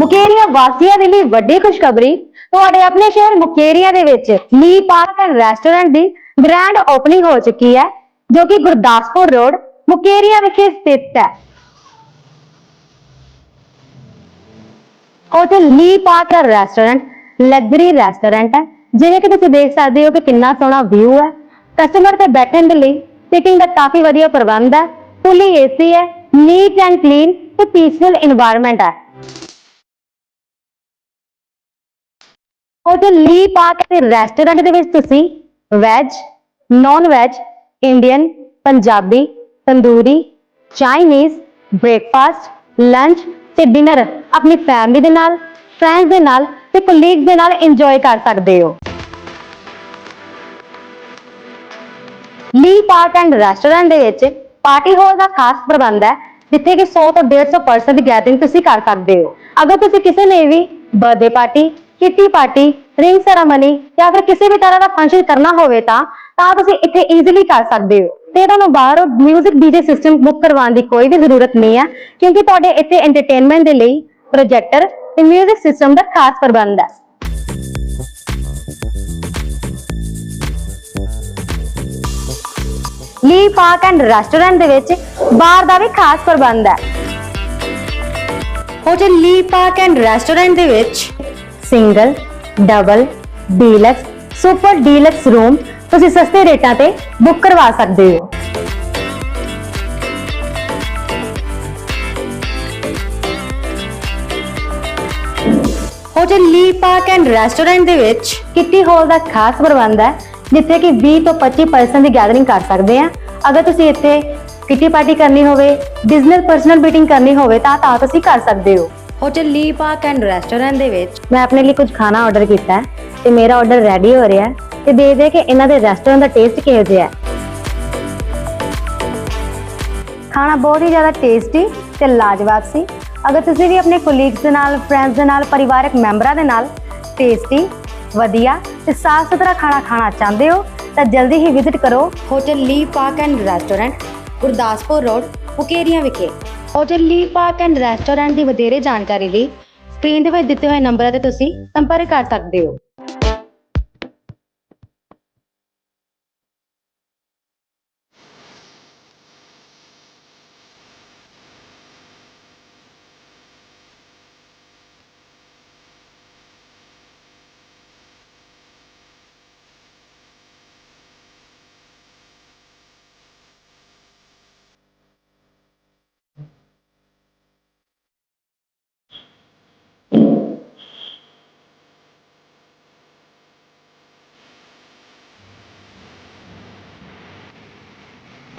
ਮੁਕੇਰੀਆ ਵਾਸੀਆਂ ਦੇ ਲਈ ਵੱਡੀ ਖੁਸ਼ਖਬਰੀ, ਤੁਹਾਡੇ ਆਪਣੇ ਸ਼ਹਿਰ ਮੁਕੇਰੀਆ ਦੇ ਵਿੱਚ ਲੀ ਪਾਰਕ ਐਂਡ ਰੈਸਟੋਰੈਂਟ ਦੀ ਗ੍ਰੈਂਡ ਓਪਨਿੰਗ ਹੋ ਚੁੱਕੀ ਹੈ, ਜੋ ਕਿ ਗੁਰਦਾਸਪੁਰ ਰੋਡ, ਮੁਕੇਰੀਆ ਵਿਖੇ ਸਥਿਤ ਹੈ। ਹੋਟਲ ਲੀ ਪਾਰਕ ਦਾ ਰੈਸਟੋਰੈਂਟ ਲਗਜ਼ਰੀ ਰੈਸਟੋਰੈਂਟ ਹੈ, ਜਿਵੇਂ ਕਿ ਤੁਸੀਂ ਦੇਖ ਸਕਦੇ ਹੋ ਕਿ ਕਿੰਨਾ ਸੋਹਣਾ ਵਿਊ ਹੈ। ਕਸਟਮਰ ਤੇ ਬੈਠਣ ਦੇ ਲਈ ਸਿਟਿੰਗ ਦਾ ਕਾਫੀ ਵਧੀਆ ਪ੍ਰਬੰਧ ਹੈ ਫੁੱਲੀ ਏਸੀ ਹੈ ਨੀਟ ਐਂਡ ਕਲੀਨ ਤੇ ਪੀਸਫੁਲ এনवायरमेंट ਹੈ। ਹੋਟਲ ਲੀ ਪਾਰਕ ਤੇ ਰੈਸਟੋਰੈਂਟ ਦੇ ਵਿੱਚ ਤੁਸੀਂ veg non veg Indian Punjabi, tandoori Chinese breakfast lunch ਤੇ ਡਿਨਰ ਆਪਣੀ ਫੈਮਿਲੀ ਦੇ ਨਾਲ ਫਰੈਂਡਸ ਦੇ ਨਾਲ ਤੇ ਕੋਲੀਗਸ ਦੇ ਨਾਲ ਇੰਜੋਏ ਕਰ ਸਕਦੇ ਹੋ। ਲੀ ਪਾਰਕ ਐਂਡ ਰੈਸਟੋਰੈਂਟ ਦੇ ਵਿੱਚ ਪਾਰਟੀ ਹਾਲ ਦਾ ਖਾਸ ਪ੍ਰਬੰਧ ਹੈ, ਜਿੱਥੇ ਕਿ 100 ਤੋਂ 150 ਪਰਸਨ ਦੀ ਗੈਦਰਿੰਗ ਤੁਸੀਂ ਕਰ ਸਕਦੇ ਹੋ। ਅਗਰ ਤੁਸੀਂ ਕਿਸੇ ਨੇ ਵੀ birthday party kitty party ring ceremony ਜਾਂ ਫਿਰ ਕਿਸੇ ਵੀ ਤਰ੍ਹਾਂ ਦਾ ਫੰਕਸ਼ਨ ਕਰਨਾ ਹੋਵੇ ਤਾਂ ਤਾਂ ਤੁਸੀਂ ਇੱਥੇ ਈਜ਼ੀਲੀ ਕਰ ਸਕਦੇ ਹੋ ਤੇ ਤੁਹਾਨੂੰ ਬਾਹਰੋਂ 뮤직 ਡੀਜੇ ਸਿਸਟਮ ਬੁੱਕ ਕਰਵਾਉਣ ਦੀ ਕੋਈ ਵੀ ਜ਼ਰੂਰਤ ਨਹੀਂ ਹੈ ਕਿਉਂਕਿ ਤੁਹਾਡੇ ਇੱਥੇ ਐਂਟਰਟੇਨਮੈਂਟ ਦੇ ਲਈ ਪ੍ਰੋਜੈਕਟਰ ਤੇ 뮤직 ਸਿਸਟਮ ਦਾ ਖਾਸ ਪ੍ਰਬੰਧ ਹੈ ਲੀ ਪਾਰਕ ਐਂਡ ਰੈਸਟੋਰੈਂਟ ਦੇ ਵਿੱਚ ਬਾਰ ਦਾ ਵੀ ਖਾਸ ਪ੍ਰਬੰਧ ਹੈ hotel Lee park and restaurant ਦੇ ਵਿੱਚ single double deluxe super deluxe room ਤੁਸੀਂ ਸਸਤੇ ਰੇਟਾਂ ਤੇ ਬੁੱਕ ਕਰਵਾ ਸਕਦੇ ਹੋ। Hotel Lee park and restaurant ਦੇ ਵਿੱਚ ਕਿੱਟੀ ਹਾਲ ਦਾ ਖਾਸ ਪ੍ਰਬੰਧ ਹੈ ਜਿੱਥੇ ਕਿ 20 ਤੋਂ 25 ਪਰਸਨ ਦੀ ਗੈਦਰਿੰਗ ਕਰ ਸਕਦੇ ਆ ਅਗਰ ਤੁਸੀਂ ਇੱਥੇ ਕਿੱਟੀ ਪਾਰਟੀ ਕਰਨੀ ਹੋਵੇ ਬਿਜ਼ਨਸ ਪਰਸਨਲ ਮੀਟਿੰਗ ਕਰਨੀ ਹੋਵੇ ਤਾਂ ਤਾਂ ਤੁਸੀਂ ਕਰ ਸਕਦੇ ਹੋ। Hotel Lee park and restaurant ਦੇ ਵਿੱਚ ਮੈਂ ਆਪਣੇ ਲਈ ਕੁਝ ਖਾਣਾ ਆਰਡਰ ਕੀਤਾ ਹੈ ਤੇ ਮੇਰਾ ਆਰਡਰ ਰੈਡੀ ਹੋ ਰਿਹਾ ਹੈ ਤੇ ਦੇ ਦੇ ਕੇ ਇਹਨਾਂ ਦੇ ਰੈਸਟੋਰੈਂਟ ਦਾ ਟੇਸਟ ਕਿਹੋ ਜਿਹਾ ਹੈ। ਖਾਣਾ ਬਹੁਤ ਹੀ ਜ਼ਿਆਦਾ ਟੇਸਟੀ ਤੇ ਲਾਜਵਾਬ ਸੀ। ਅਗਰ ਤੁਸੀਂ ਵੀ ਆਪਣੇ ਕੋਲੀਗਸ ਦੇ ਨਾਲ ਫਰੈਂਡਸ ਦੇ ਨਾਲ ਪਰਿਵਾਰਕ ਮੈਂਬਰਾਂ ਦੇ ਨਾਲ ਟੇਸਟੀ ਵਧੀਆ ਤੇ ਸਾਫ਼ ਸੁਥਰਾ ਖਾਣਾ ਖਾਣਾ ਚਾਹੁੰਦੇ ਹੋ ਤਾਂ ਜਲਦੀ ਹੀ ਵਿਜ਼ਿਟ ਕਰੋ hotel Lee park and restaurant Gurdaspur road Mukerian ਵਿਖੇ। Hotel Lee park and restaurant ਦੀ ਵਧੇਰੇ ਜਾਣਕਾਰੀ ਲਈ ਸਕਰੀਨ ਦੇ ਵਿੱਚ ਦਿੱਤੇ ਹੋਏ ਨੰਬਰਾਂ ਤੇ ਤੁਸੀਂ ਸੰਪਰਕ ਕਰ ਸਕਦੇ ਹੋ।